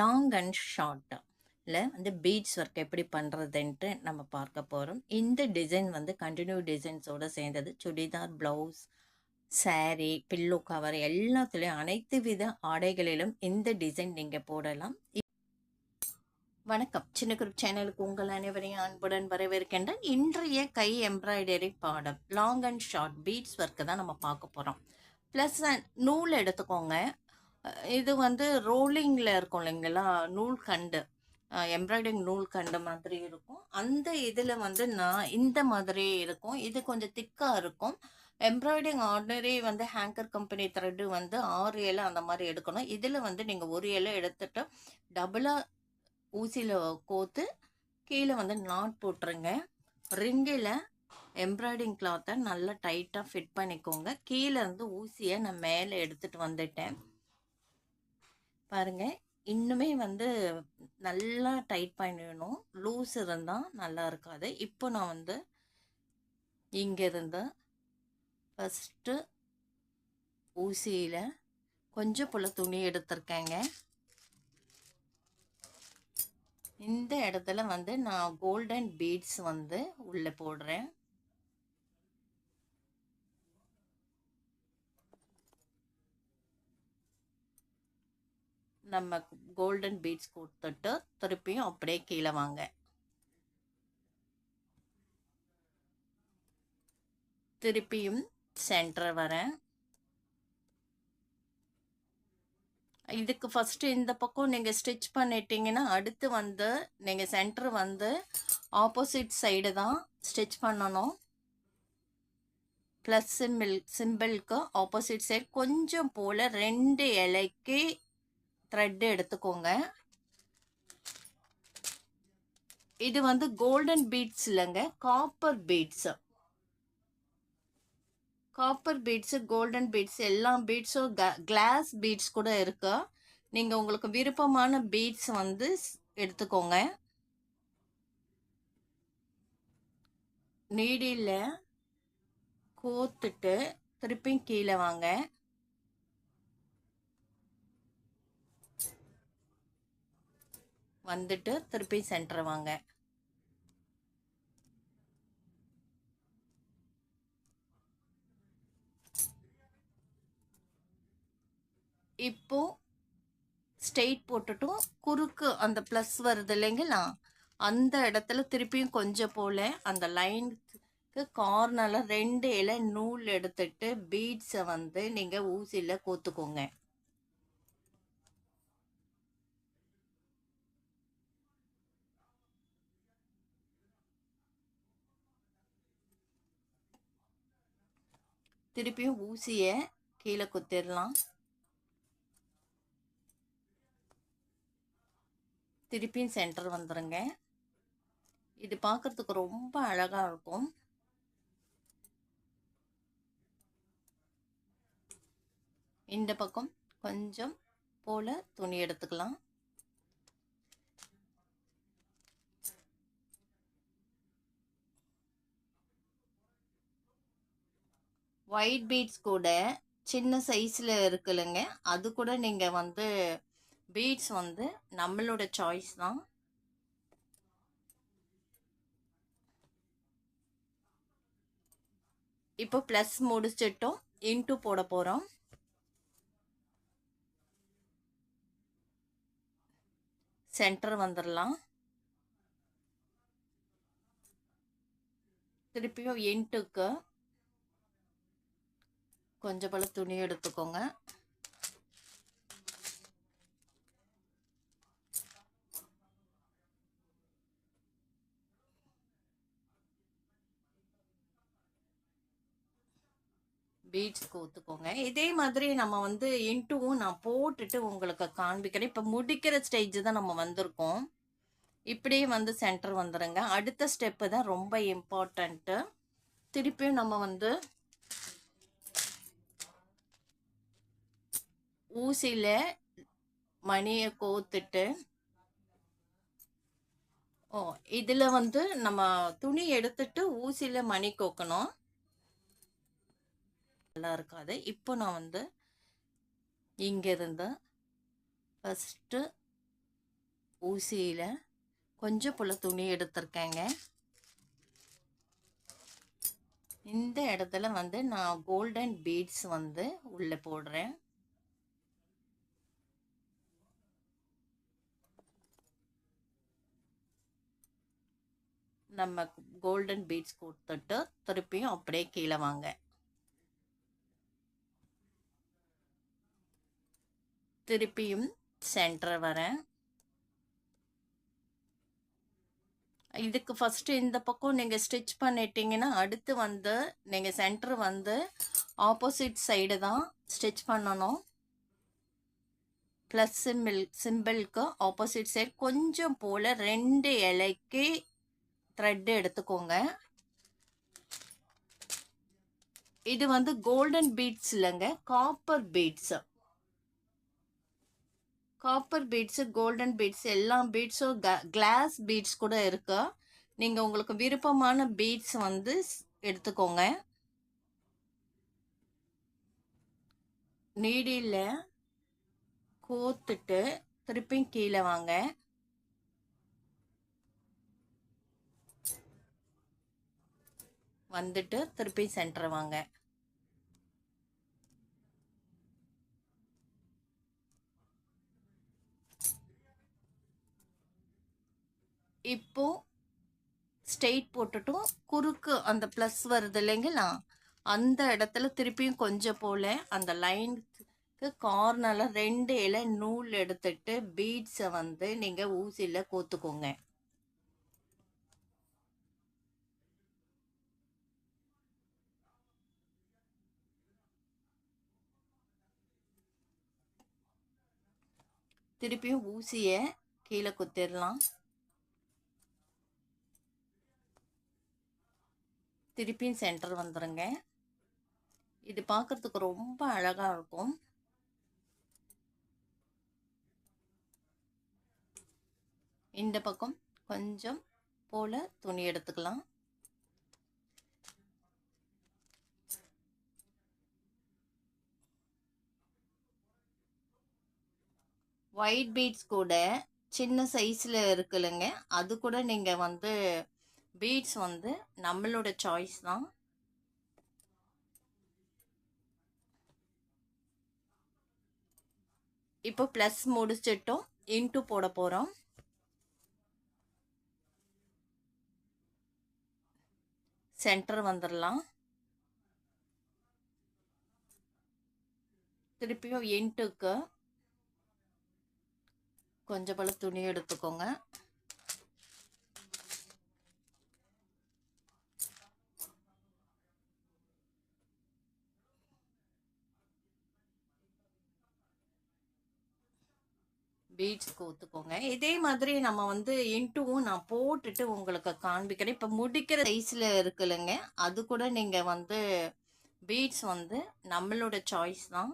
Long and short வந்து beads work எப்படி பண்ணுறதுன்ட்டு நம்ம பார்க்க போகிறோம் இந்த டிசைன் வந்து கண்டினியூ டிசைன்ஸோடு சேர்ந்தது. Churidar blouse sari pillow cover எல்லாத்துலேயும் அனைத்து வித ஆடைகளிலும் இந்த டிசைன் நீங்கள் போடலாம். வணக்கம். சின்ன குரூப் சேனலுக்கு உங்கள் அனைவரையும் அன்புடன் வரவேற்கின்றேன். இன்றைய கை எம்ப்ராய்டரி பாடம். Long and short beads work தான் நம்ம பார்க்க போகிறோம் ப்ளஸ் நூல் எடுத்துக்கோங்க. இது வந்து ரோலிங்கில் இருக்கும் இல்லைங்களா? நூல் கண்டு. எம்ப்ராய்டிங் நூல் கண்டு மாதிரி இருக்கும். அந்த இதில் வந்து நான் இந்த மாதிரி இருக்கும். இது கொஞ்சம் திக்காக இருக்கும். எம்ப்ராய்டிங் ஆர்டினரி வந்து ஹேங்கர் கம்பெனி த்ரெட்டு வந்து ஆறு இலை அந்த மாதிரி எடுக்கணும். இதில் வந்து நீங்கள் ஒரு இலை எடுத்துட்டு டபுளாக ஊசியில் கோத்து கீழே வந்து நாட் போட்டுருங்க. ரிங்கில் எம்ப்ராய்டிங் கிளாத்தை நல்லா டைட்டாக ஃபிட் பண்ணிக்கோங்க. கீழே இருந்து ஊசியை நான் மேலே எடுத்துகிட்டு வந்துட்டேன். பாருங்கள் இன்னுமே வந்து நல்லா டைட் பண்ணிடணும். லூஸ் இருந்தால் நல்லா இருக்காது. இப்போ நான் வந்து இங்கேருந்து ஃபஸ்ட்டு ஊசியில் கொஞ்சம் போல் துணி எடுத்திருக்கேங்க. இந்த இடத்துல வந்து நான் கோல்டன் பீட்ஸ் வந்து உள்ளே போடுறேன். நம்ம கோல்டன் பீட்ஸ் கொடுத்துட்டு திருப்பியும் அப்படியே கீழே வாங்க. திருப்பியும் சென்டர் வரேன் இதுக்கு ஃபஸ்ட்டு இந்த பக்கம் நீங்கள் ஸ்டிச் பண்ணிட்டீங்கன்னா அடுத்து வந்து நீங்கள் சென்டர் வந்து ஆப்போசிட் சைடு தான் ஸ்டிச் பண்ணணும். ப்ளஸ் சிம்பிள் சிம்பிளுக்கு ஆப்போசிட் சைடு கொஞ்சம் போல் ரெண்டு இலைக்கு த்ரெட் எடுத்துக்கோங்க. இது வந்து கோல்டன் பீட்ஸ் இல்லைங்க copper beads copper beads golden beads எல்லா பீட்ஸும் கிளாஸ் பீட்ஸ் கூட இருக்கு. நீங்கள் உங்களுக்கு விருப்பமான பீட்ஸ் வந்து எடுத்துக்கோங்க. நீடியில் கோத்துட்டு திருப்பியும் கீழே வாங்க. வந்துட்டு திருப்பி சென்டர் வாங்க. இப்போ ஸ்ட்ரெயிட் போட்டுட்டும் குறுக்கு அந்த ப்ளஸ் வருது இல்லைங்களா? அந்த இடத்துல திருப்பியும் கொஞ்சம் போல் அந்த லைனுக்கு கார்னரில் ரெண்டு இலை நூல் எடுத்துட்டு பீட்ஸை வந்து நீங்கள் ஊசியில் கோத்துக்கோங்க. திருப்பியும் ஊசியை கீழே குத்திடலாம் திருப்பியும் சென்டர் வந்துடுங்க இது பார்க்குறதுக்கு ரொம்ப அழகாக இருக்கும். இந்த பக்கம் கொஞ்சம் போல் துணி எடுத்துக்கலாம். ஒயிட் பீட்ஸ் கூட சின்ன சைஸில் இருக்குல்லங்க. அது கூட நீங்கள் வந்து பீட்ஸ் வந்து நம்மளோட சாய்ஸ் தான். இப்போ ப்ளஸ் முடிச்சிட்டோம். இன்ட்டு போட போகிறோம் சென்டர் வந்துடலாம் திருப்பியும் இன்ட்டுக்கு கொஞ்சம் போல துணி எடுத்துக்கோங்க. பீட்ஸ் கோத்துக்கோங்க இதே மாதிரி நம்ம வந்து இன்ட்டுவும் நான் போட்டுட்டு உங்களுக்கு காண்பிக்கிறேன். இப்போ முடிக்கிற ஸ்டேஜ் தான் நம்ம வந்திருக்கோம். இப்படியே வந்து சென்டர் வந்துடுங்க அடுத்த ஸ்டெப்பு தான் ரொம்ப இம்பார்ட்டண்ட்டு திருப்பியும் நம்ம வந்து ஊசியில் மணியை கோத்துட்டு ஓ இதில் வந்து நம்ம துணி எடுத்துட்டு ஊசியில் மணி கோக்கணும். நல்லா இருக்காது. இப்போ நான் வந்து இங்கேருந்து ஃபஸ்ட்டு ஊசியில் கொஞ்சம் போல் துணி எடுத்திருக்கேங்க. இந்த இடத்துல வந்து நான் கோல்டன் பீட்ஸ் வந்து உள்ளே போடுறேன். நம்ம கோல்டன் பீட்ஸ் கொடுத்துட்டு திருப்பியும் அப்படியே கீழே வாங்க. திருப்பியும் சென்டர் வரேன் இதுக்கு ஃபஸ்ட்டு இந்த பக்கம் நீங்கள் ஸ்டிச் பண்ணிட்டீங்கன்னா அடுத்து வந்து நீங்கள் சென்டர் வந்து ஆப்போசிட் சைடு தான் ஸ்டிச் பண்ணணும். ப்ளஸ் சிம்பிள் சிம்பிளுக்கு ஆப்போசிட் சைடு கொஞ்சம் போல் ரெண்டு இலைக்கு த்ரெட் எடுத்துக்கோங்க. இது வந்து கோல்டன் பீட்ஸ் இல்லைங்க copper beads copper beads golden beads எல்லா பீட்ஸும் கிளாஸ் பீட்ஸ் கூட இருக்கு. நீங்கள் உங்களுக்கு விருப்பமான பீட்ஸ் வந்து எடுத்துக்கோங்க. நீடியில் கோத்துட்டு திருப்பியும் கீழே வாங்க. வந்துட்டு திருப்பி சென்டர் வாங்க. இப்போ ஸ்ட்ரெயிட் போட்டுட்டும் குறுக்கு அந்த ப்ளஸ் வருது இல்லைங்களா? அந்த இடத்துல திருப்பியும் கொஞ்சம் போல் அந்த லைனுக்கு கார்னரில் ரெண்டு இலை நூல் எடுத்துட்டு பீட்ஸை வந்து நீங்கள் ஊசியில் கோத்துக்கோங்க. திருப்பியும் ஊசியை கீழே குத்திடலாம் திருப்பியும் சென்டர் வந்துடுங்க இது பார்க்குறதுக்கு ரொம்ப அழகாக இருக்கும். இந்த பக்கம் கொஞ்சம் போல் துணி எடுத்துக்கலாம். ஒயிட் பீட்ஸ் கூட சின்ன சைஸில் இருக்குல்லங்க. அது கூட நீங்கள் வந்து பீட்ஸ் வந்து நம்மளோட சாய்ஸ் தான். இப்போ ப்ளஸ் முடிச்சிட்டோம். இன்ட்டு போட போகிறோம் சென்டர் வந்துடலாம் திருப்பியும் இன்ட்டுக்கு கொஞ்சம் போல் துணி எடுத்துக்கோங்க. பீட்ஸ் ஒத்துக்கோங்க. இதே மாதிரி நம்ம வந்து இன்ட்டுவும் நான் போட்டுட்டு உங்களுக்கு காண்பிக்கிறேன். இப்போ முடிக்கிற சைஸில் இருக்குல்லங்க. அது கூட நீங்கள் வந்து பீட்ஸ் வந்து நம்மளோட சாய்ஸ் தான்.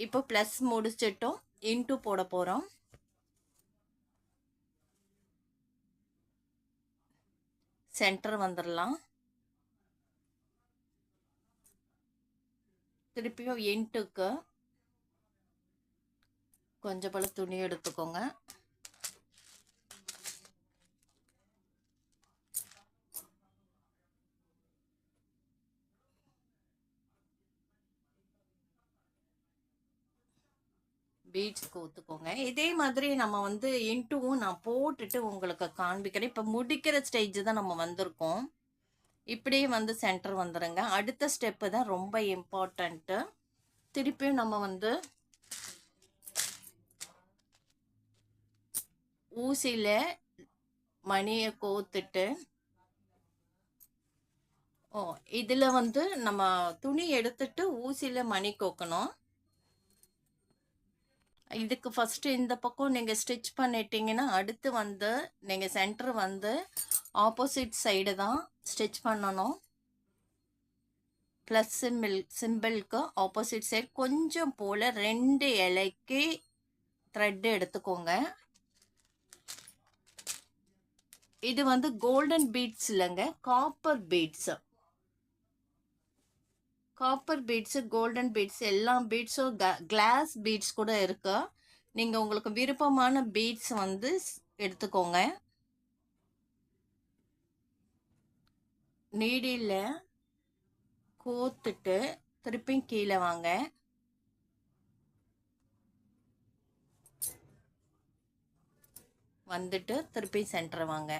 இப்போ ப்ளஸ் முடிச்சிட்டோம். இன்ட்டு போட போகிறோம் சென்டர் வந்துடலாம் திருப்பியும் இன்ட்டுக்கு கொஞ்சம் போல் துணி எடுத்துக்கோங்க. பீட்ஸ்க்கு ஒத்துக்கோங்க. இதே மாதிரி நம்ம வந்து இன்ட்டுவும் நான் போட்டுட்டு உங்களுக்கு காண்பிக்கிறேன். இப்போ முடிக்கிற ஸ்டேஜ் தான் நம்ம வந்திருக்கோம். இப்படியே வந்து சென்டர் வந்துடுங்க அடுத்த ஸ்டெப்பு தான் ரொம்ப இம்பார்ட்டண்ட்டு. திருப்பியும் நம்ம வந்து ஊசியில் மணியை கோத்துட்டு ஓ இதில் வந்து நம்ம துணி எடுத்துட்டு ஊசியில் மணி கோக்கணும். இதுக்கு ஃபஸ்ட்டு இந்த பக்கம் நீங்கள் ஸ்டிச் பண்ணிட்டீங்கன்னா அடுத்து வந்து நீங்கள் சென்டர் வந்து ஆப்போசிட் சைடு தான் ஸ்டிச் பண்ணணும். ப்ளஸ் சிம்பிள் சிம்பிளுக்கு ஆப்போசிட் சைடு கொஞ்சம் போல் ரெண்டு இலைக்கு த்ரெட்டு எடுத்துக்கோங்க. இது வந்து கோல்டன் பீட்ஸ் இல்லைங்க copper beads copper beads golden beads எல்லா பீட்ஸும் கிளாஸ் பீட்ஸ் கூட இருக்கு. நீங்கள் உங்களுக்கு விருப்பமான பீட்ஸ் வந்து எடுத்துக்கோங்க. நீடியில் கோத்துட்டு திருப்பி கீழே வாங்க. வந்துட்டு திருப்பி சென்டர் வாங்க.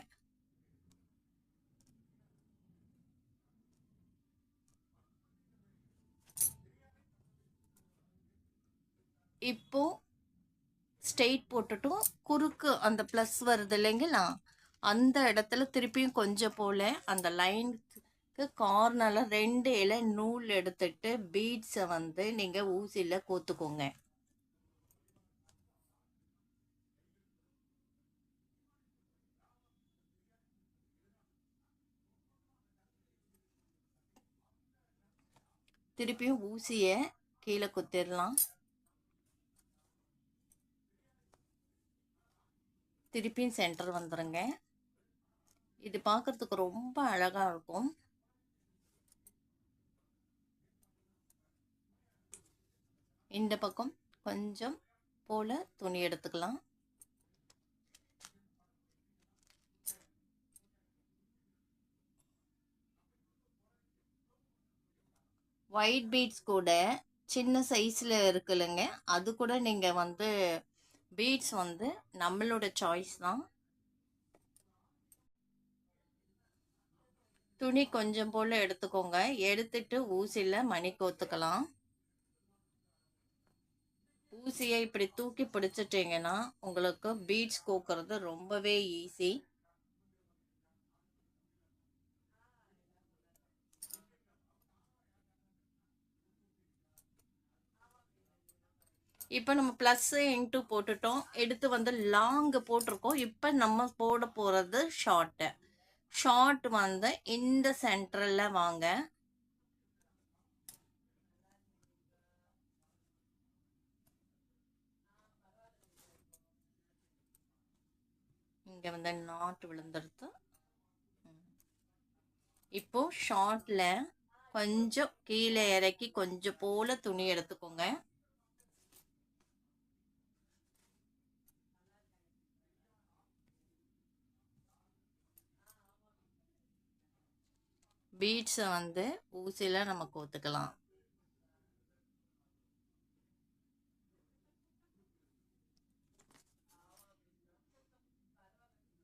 இப்போ ஸ்ட்ரெயிட் போட்டுட்டும் குறுக்கு அந்த ப்ளஸ் வருது இல்லைங்களா? அந்த இடத்துல திருப்பியும் கொஞ்சம் போல அந்த லைனுக்கு கார்னரில் ரெண்டு இலை நூல் எடுத்துட்டு பீட்ஸை வந்து நீங்கள் ஊசியில் கோத்துக்கோங்க. திருப்பியும் ஊசியை கீழே குத்திடலாம் திருப்பியும் சென்டர் வந்துடுங்க இது பார்க்கறதுக்கு ரொம்ப அழகாக இருக்கும். இந்த பக்கம் கொஞ்சம் போல துணி எடுத்துக்கலாம். ஒயிட் பீட்ஸ் கூட சின்ன சைஸில் இருக்குல்லங்க. அது கூட நீங்கள் வந்து பீட்ஸ் வந்து நம்மளோட சாய்ஸ் தான். துணி கொஞ்சம் போல் எடுத்துக்கோங்க. எடுத்துட்டு ஊசியில் மணி கோத்துக்கலாம். ஊசியை இப்படி தூக்கி பிடிச்சிட்டிங்கன்னா உங்களுக்கு பீட்ஸ் கோக்கிறது ரொம்பவே ஈஸி. இப்போ நம்ம ப்ளஸ்ஸு இன்ட்டு போட்டுட்டோம். எடுத்து வந்து லாங்கு போட்டிருக்கோம். இப்போ நம்ம போட போகிறது ஷார்ட்டு ஷார்ட் வந்து இந்த சென்டரில் வாங்க. இங்கே வந்து நாட் விழுந்துடுது இப்போ ஷார்ட்டில் கொஞ்சம் கீழே இறக்கி கொஞ்சம் போல துணி எடுத்துக்கோங்க. பீட்ஸை வந்து ஊசியில் நம்ம கோத்துக்கலாம்.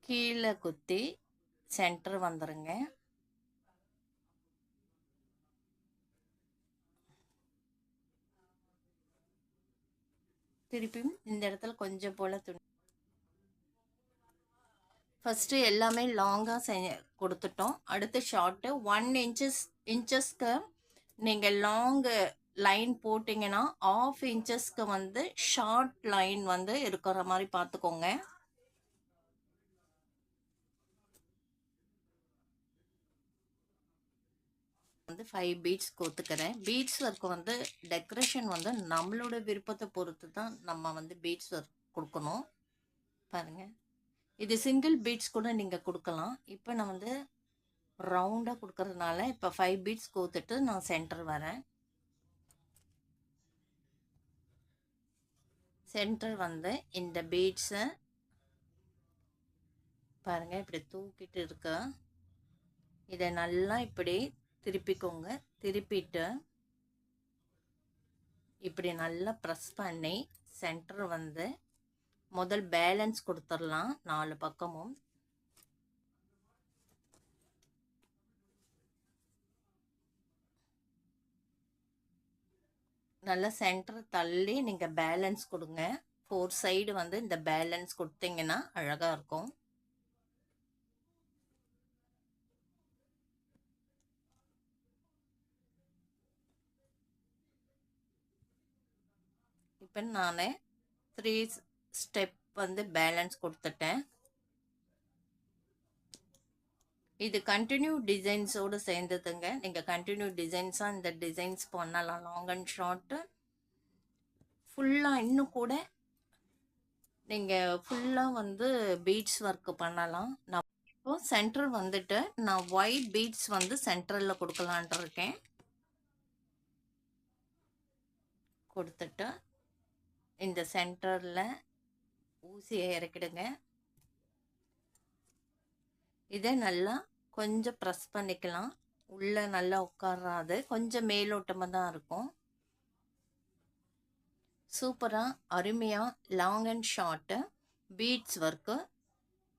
கீழே குத்தி சென்டர் வந்துருங்க. திருப்பியும் இந்த இடத்துல கொஞ்சம் போல துணி ஃபஸ்ட்டு எல்லாமே லாங்காக செஞ்ச கொடுத்துட்டோம். அடுத்து ஷார்ட்டு ஒன் இன்ச்சஸ் இன்ச்சஸ்க்கு நீங்கள் லாங்கு லைன் போட்டிங்கன்னா ஆஃப் இன்ச்சஸ்க்கு வந்து ஷார்ட் லைன் வந்து இருக்கிற மாதிரி பார்த்துக்கோங்க. வந்து ஃபைவ் பீட்ஸ் கோத்துக்கிறேன் பீட்ஸ் ஒர்க் வந்து டெக்கரேஷன் வந்து நம்மளோட விருப்பத்தை பொறுத்து தான் நம்ம வந்து பீட்ஸ் ஒர்க் கொடுக்கணும். பாருங்கள் இது சிங்கிள் பீட்ஸ் கூட நீங்கள் கொடுக்கலாம். இப்போ நான் வந்து ரவுண்டாக கொடுக்கறதுனால இப்போ ஃபைவ் பீட்ஸ் கோத்துட்டு நான் சென்டர் வரேன். சென்டர் வந்து இந்த பீட்ஸை பாருங்கள் இப்படி தூக்கிட்டு இருக்க. இதை நல்லா இப்படி திருப்பிக்கோங்க. திருப்பிட்டு இப்படி நல்லா ப்ரெஸ் பண்ணி சென்டர் வந்து முதல் பேலன்ஸ் கொடுத்துடலாம் நாலு பக்கமும். நல்லா சென்டர் தள்ளி நீங்கள் பேலன்ஸ் கொடுங்க. ஃபோர் சைடு வந்து இந்த பேலன்ஸ் கொடுத்தீங்கன்னா அழகாக இருக்கும். இப்போ நான் த்ரீ ஸ்டெப் வந்து பேலன்ஸ் கொடுத்துட்டேன். இது கண்டினியூ டிசைன்ஸோடு சேர்ந்ததுங்க. நீங்கள் கண்டினியூ டிசைன்ஸாக இந்த டிசைன்ஸ் பண்ணலாம். லாங் அண்ட் ஷார்ட்டு ஃபுல்லாக இன்னும் கூட நீங்கள் ஃபுல்லாக வந்து பீட்ஸ் ஒர்க்கு பண்ணலாம். நான் இப்போ சென்டர் வந்துட்டு நான் ஒயிட் பீட்ஸ் வந்து சென்டரில் கொடுக்கலான்ட்டு இருக்கேன். கொடுத்துட்டு இந்த சென்டரில் ஊசியை இறக்கிடுங்க. இதை நல்லா கொஞ்சம் ப்ரெஸ் பண்ணிக்கலாம். உள்ளே நல்லா உட்காராது. கொஞ்சம் மேலோட்டமாக தான் இருக்கும். சூப்பராக அருமையாக long and short beads work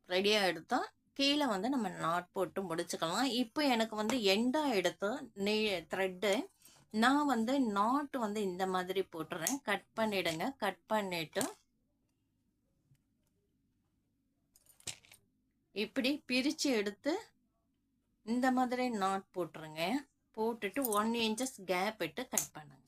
ரெடியாக எடுத்தால் கீழே வந்து நம்ம நாட் போட்டு முடிச்சுக்கலாம். இப்போ எனக்கு வந்து எண்டாக எடுத்து நீ த்ரெட்டு நான் வந்து நாட் வந்து இந்த மாதிரி போட்டுறேன். கட் பண்ணிடுங்க. கட் பண்ணிவிட்டு இப்படி பிரித்து எடுத்து இந்த மாதிரி நாட் போட்டுருங்க. போட்டுட்டு ஒன் இன்ச்சஸ் கேப் விட்டு கட் பண்ணுங்க.